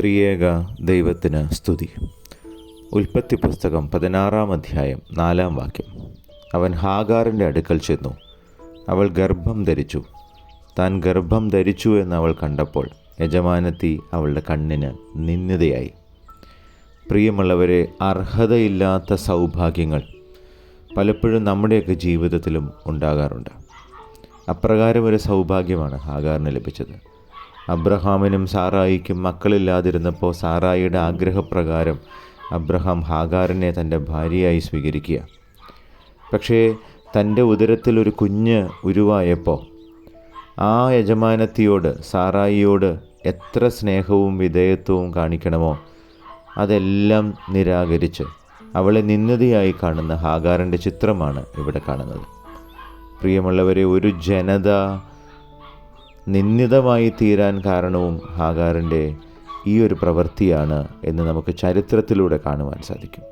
ത്രിയേക ദൈവത്തിന് സ്തുതി. ഉൽപ്പത്തി പുസ്തകം പതിനാറാം അധ്യായം നാലാം വാക്യം. അവൻ ഹാഗാറിന്റെ അടുക്കൽ ചെന്നു. അവൾ ഗർഭം ധരിച്ചു. താൻ ഗർഭം ധരിച്ചു എന്ന് അവൾ കണ്ടപ്പോൾ യജമാനത്തി അവളുടെ കണ്ണിന് നിന്ദിതയായി പ്രിയമുള്ളവരെ അർഹതയില്ലാത്ത സൗഭാഗ്യങ്ങൾ പലപ്പോഴും നമ്മുടെയൊക്കെ ജീവിതത്തിലും ഉണ്ടാകാറുണ്ട്. അപ്രകാരം ഒരു സൗഭാഗ്യമാണ് ഹാഗാറിന് ലഭിച്ചത്. അബ്രഹാമിനും സാറായിക്കും മക്കളില്ലാതിരുന്നപ്പോൾ സാറായിയുടെ ആഗ്രഹപ്രകാരം അബ്രഹാം ഹാഗാറിനെ തന്റെ ഭാര്യയായി സ്വീകരിക്കുക. പക്ഷേ തന്റെ ഉദരത്തിൽ ഒരു കുഞ്ഞ് ഉരുവായപ്പോൾ ആ യജമാനത്തിയോട് സാറായിയോട് എത്ര സ്നേഹവും വിധേയത്വവും കാണിക്കണമോ അതെല്ലാം നിരാകരിച്ച് അവളെ നിന്നതയായി കാണുന്ന ഹാഗാറിന്റെ ചിത്രമാണ് ഇവിടെ കാണുന്നത്. പ്രിയമുള്ളവരെ ഒരു ജനത നിന്ദിതമായി തീരാൻ കാരണവും ഹാഗാറിന്റെ ഈ ഒരു പ്രവൃത്തിയാണ് എന്ന് നമുക്ക് ചരിത്രത്തിലൂടെ കാണുവാൻ സാധിക്കും.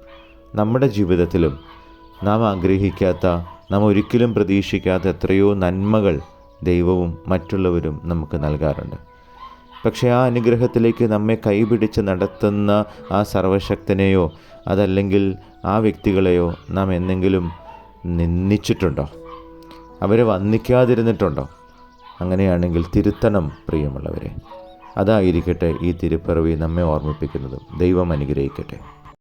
നമ്മുടെ ജീവിതത്തിലും നാം ആഗ്രഹിക്കാത്ത നാം ഒരിക്കലും പ്രതീക്ഷിക്കാത്ത എത്രയോ നന്മകൾ ദൈവവും മറ്റുള്ളവരും നമുക്ക് നൽകാറുണ്ട്. പക്ഷേ ആ അനുഗ്രഹത്തിലേക്ക് നമ്മെ കൈപിടിച്ച് നടത്തുന്ന ആ സർവശക്തനെയോ അതല്ലെങ്കിൽ ആ വ്യക്തികളെയോ നാം എന്തെങ്കിലും നിന്ദിച്ചിട്ടുണ്ടോ? അവരെ വന്ദിക്കാതിരുന്നിട്ടുണ്ടോ? അങ്ങനെയാണെങ്കിൽ തിരുത്തണം പ്രിയമുള്ളവരെ. അതായിരിക്കട്ടെ ഈ തിരുപ്പിറവി നമ്മെ ഓർമ്മിപ്പിക്കുന്നതും. ദൈവം അനുഗ്രഹിക്കട്ടെ.